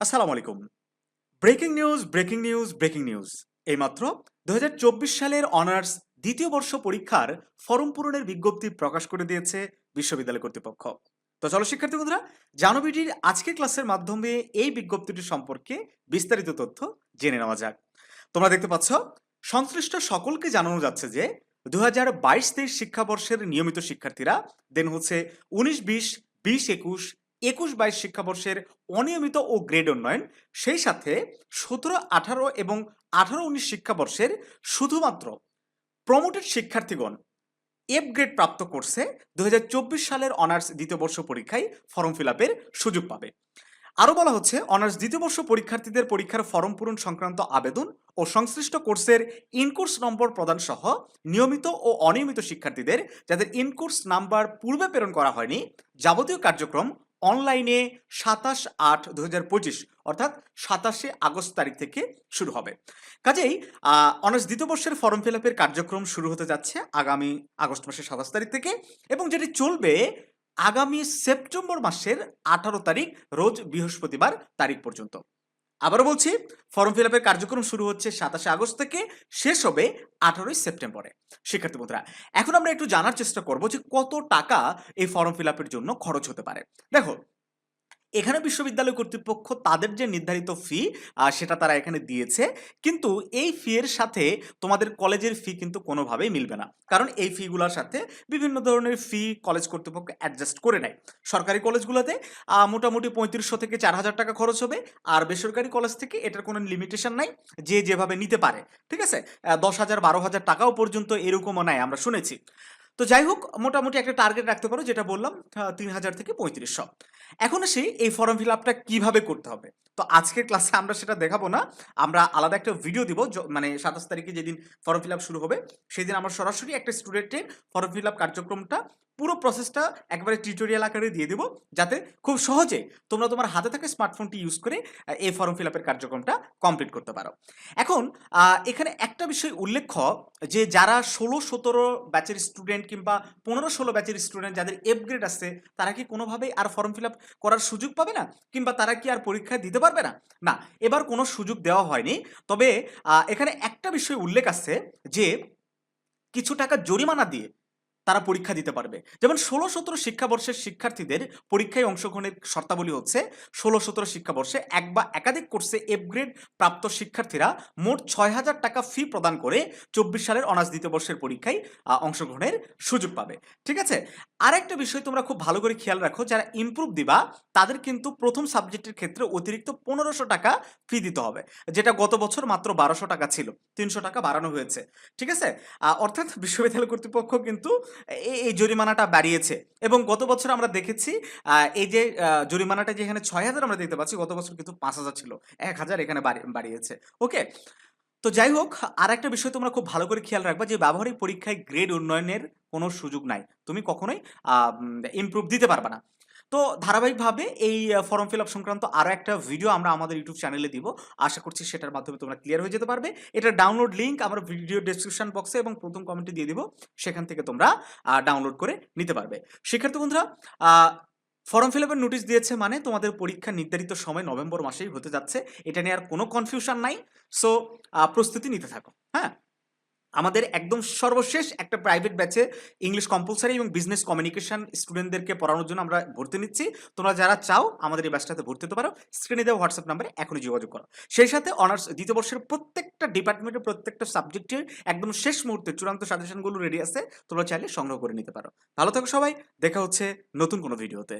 আসসালামু আলাইকুম। Breaking news breaking news breaking news. এইমাত্র দুহাজার চব্বিশ সালের অনার্স দ্বিতীয় বর্ষ পরীক্ষার ফর্ম পূরণের বিজ্ঞপ্তি প্রকাশ করে দিয়েছে বিশ্ববিদ্যালয় কর্তৃপক্ষ। তো চলো শিক্ষার্থী বন্ধুরা জানবিটির আজকের ক্লাসের মাধ্যমে এই বিজ্ঞপ্তিটি সম্পর্কে বিস্তারিত তথ্য জেনে নেওয়া যাক। তোমরা দেখতে পাচ্ছ, সংশ্লিষ্ট সকলকে জানানো যাচ্ছে যে দু হাজার বাইশ তেইশ শিক্ষাবর্ষের নিয়মিত শিক্ষার্থীরা দেন হচ্ছে উনিশ, বিশ বিশ, একুশ একুশ বাইশ শিক্ষাবর্ষের অনিয়মিত ও গ্রেড উন্নয়ন, সেই সাথে সতেরো, আঠারো এবং আঠারো উনিশ শিক্ষাবর্ষের শুধুমাত্র প্রমোটেড শিক্ষার্থীগণ এফ গ্রেড প্রাপ্ত কোর্সে দুহাজার চব্বিশ সালের অনার্স দ্বিতীয় বর্ষ পরীক্ষায় ফর্ম ফিল আপের সুযোগ পাবে। আরও বলা হচ্ছে অনার্স দ্বিতীয় বর্ষ পরীক্ষার্থীদের পরীক্ষার ফর্ম পূরণ সংক্রান্ত আবেদন ও সংশ্লিষ্ট কোর্সের ইনকোর্স নম্বর প্রদান সহ নিয়মিত ও অনিয়মিত শিক্ষার্থীদের যাদের ইনকোর্স নাম্বার পূর্বে প্রেরণ করা হয়নি, যাবতীয় কার্যক্রম অনলাইনে সাতাশ আট দু অর্থাৎ সাতাশে আগস্ট তারিখ থেকে শুরু হবে। কাজেই অনার্স দ্বিতীয় বর্ষের ফর্ম ফিল আপের কার্যক্রম শুরু হতে যাচ্ছে আগামী আগস্ট মাসের সাতাশ তারিখ থেকে এবং যেটি চলবে আগামী সেপ্টেম্বর মাসের আঠারো তারিখ, রোজ বৃহস্পতিবার তারিখ পর্যন্ত। আবারও বলছি, ফর্ম ফিল আপের কার্যক্রম শুরু হচ্ছে সাতাশে আগস্ট থেকে, শেষ হবে আঠারোই সেপ্টেম্বরে। শিক্ষার্থী বন্ধুরা, এখন আমরা একটু জানার চেষ্টা করব যে কত টাকা এই ফর্ম ফিল আপের জন্য খরচ হতে পারে। দেখো এখানে বিশ্ববিদ্যালয় কর্তৃপক্ষ তাদের যে নির্ধারিত ফি সেটা তারা এখানে দিয়েছে। কিন্তু এই ফি এর সাথে তোমাদের কলেজের ফি কিন্তু কোনোভাবেই মিলবে না। কারণ এই ফিগুলোর সাথে বিভিন্ন ধরনের ফি কলেজ কর্তৃপক্ষ অ্যাডজাস্ট করে নেয়। সরকারি কলেজগুলোতে মোটামুটি পঁয়ত্রিশশো থেকে চার হাজার টাকা খরচ হবে। আর বেসরকারি কলেজ থেকে এটার কোনো লিমিটেশন নাই, যে যেভাবে নিতে পারে। ঠিক আছে? দশ হাজার, বারো হাজার টাকাও পর্যন্ত এরকমও নাই, আমরা শুনেছি। তো যাই হোক, মোটামুটি একটা টার্গেট রাখতে পারো, যেটা বললাম তিন হাজার থেকে পঁয়ত্রিশশো। এখন আসি এই ফর্ম ফিল আপটা কীভাবে করতে হবে। তো আজকের ক্লাসে আমরা সেটা দেখাবো না, আমরা আলাদা একটা ভিডিও দিব মানে সাতাশ তারিখে যেদিন ফর্ম ফিল আপ শুরু হবে, সেদিন আমরা সরাসরি একটা স্টুডেন্টের ফর্ম ফিল আপ কার্যক্রমটা পুরো প্রসেসটা একবারে টিউটোরিয়াল আকারে দিয়ে দেবো, যাতে খুব সহজে তোমরা তোমার হাতে থাকা স্মার্টফোনটি ইউজ করে এই ফর্ম ফিল আপের কার্যক্রমটা কমপ্লিট করতে পারো। এখন এখানে একটা বিষয় উল্লেখ্য যে যারা ষোলো, সতেরো ব্যাচের স্টুডেন্ট কিংবা পনেরো, ষোলো ব্যাচের স্টুডেন্ট যাদের এফ গ্রেড আছে, তারা কি কোনোভাবেই আর ফর্ম ফিল আপ করার সুযোগ পাবে না? কিংবা তারা কি আর পরীক্ষা দিতে পারবে না? না, এবার কোনো সুযোগ দেওয়া হয়নি। তবে এখানে একটা বিষয় উল্লেখ আছে যে, কিছু টাকা জরিমানা দিয়ে তারা পরীক্ষা দিতে পারবে। যেমন ষোলো সতেরো শিক্ষাবর্ষের শিক্ষার্থীদের পরীক্ষায় অংশগ্রহণের শর্তাবলী হচ্ছে, ষোলো সতেরো শিক্ষাবর্ষে এক বা একাধিক কোর্সে এফ গ্রেড প্রাপ্ত শিক্ষার্থীরা মোট ছয় হাজার টাকা ফি প্রদান করে চব্বিশ সালের অনার্স দ্বিতীয় বর্ষের পরীক্ষায় অংশগ্রহণের সুযোগ পাবে। ঠিক আছে? আরেকটা বিষয় তোমরা খুব ভালো করে খেয়াল রাখো, যারা ইমপ্রুভ দিবা, তাদের কিন্তু প্রথম সাবজেক্টের ক্ষেত্রে অতিরিক্ত পনেরোশো টাকা ফি দিতে হবে, যেটা গত বছর মাত্র বারোশো টাকা ছিল, তিনশো টাকা বাড়ানো হয়েছে। ঠিক আছে? অর্থাৎ বিশ্ববিদ্যালয় কর্তৃপক্ষ কিন্তু এই জরিমানাটা বাড়িয়েছে। এবং গত বছর আমরা দেখেছি এই যে জরিমানাটা যেখানে ছয় হাজার আমরা দেখতে পাচ্ছি, গত বছর কিন্তু পাঁচ হাজার ছিল, এক হাজার এখানে বাড়িয়েছে। ওকে তো যাই হোক আর একটা বিষয় তোমরা খুব ভালো করে খেয়াল রাখবা যে ব্যবহারিক পরীক্ষায় গ্রেড উন্নয়নের কোনো সুযোগ নাই। তুমি কখনোই ইমপ্রুভ দিতে পারবে না। তো ধারাবাহিকভাবে এই ফর্ম ফিল আপ সংক্রান্ত আরও একটা ভিডিও আমরা আমাদের ইউটিউব চ্যানেলে দিব। আশা করছি সেটার মাধ্যমে তোমরা ক্লিয়ার হয়ে যেতে পারবে। এটা ডাউনলোড লিঙ্ক আমরা ভিডিও ডিসক্রিপশন বক্সে এবং প্রথম কমেন্টে দিয়ে দিব। সেখান থেকে তোমরা ডাউনলোড করে নিতে পারবে। শিক্ষার্থী বন্ধুরা ফর্ম ফিল আপের নোটিশ দিয়েছে মানে তোমাদের পরীক্ষা নির্ধারিত সময় নভেম্বর মাসেই হতে যাচ্ছে। এটা নিয়ে আর কোনো কনফিউশন নাই। সো প্রস্তুতি নিতে থাকো। হ্যাঁ? আমাদের একদম সর্বশেষ একটা প্রাইভেট ব্যাচে ইংলিশ কম্পালসারি এবং বিজনেস কমিউনিকেশন স্টুডেন্টদেরকে পড়ানোর জন্য আমরা ভর্তি নিচ্ছি। তোমরা যারা চাও আমাদের এই ব্যাচটাতে ভর্তি হতে পারো। স্ক্রিনে দেওয়া হোয়াটসঅ্যাপ নাম্বারে এখনই যোগাযোগ করো। সেই সাথে অনার্স দ্বিতীয় বর্ষের প্রত্যেকটা ডিপার্টমেন্টের প্রত্যেকটা সাবজেক্টের একদম শেষ মুহূর্তে চূড়ান্ত সাজেশনগুলো রেডি আছে। তোমরা চাইলে সংগ্রহ করে নিতে পারো। ভালো থাকো সবাই। দেখা হচ্ছে নতুন কোনো ভিডিওতে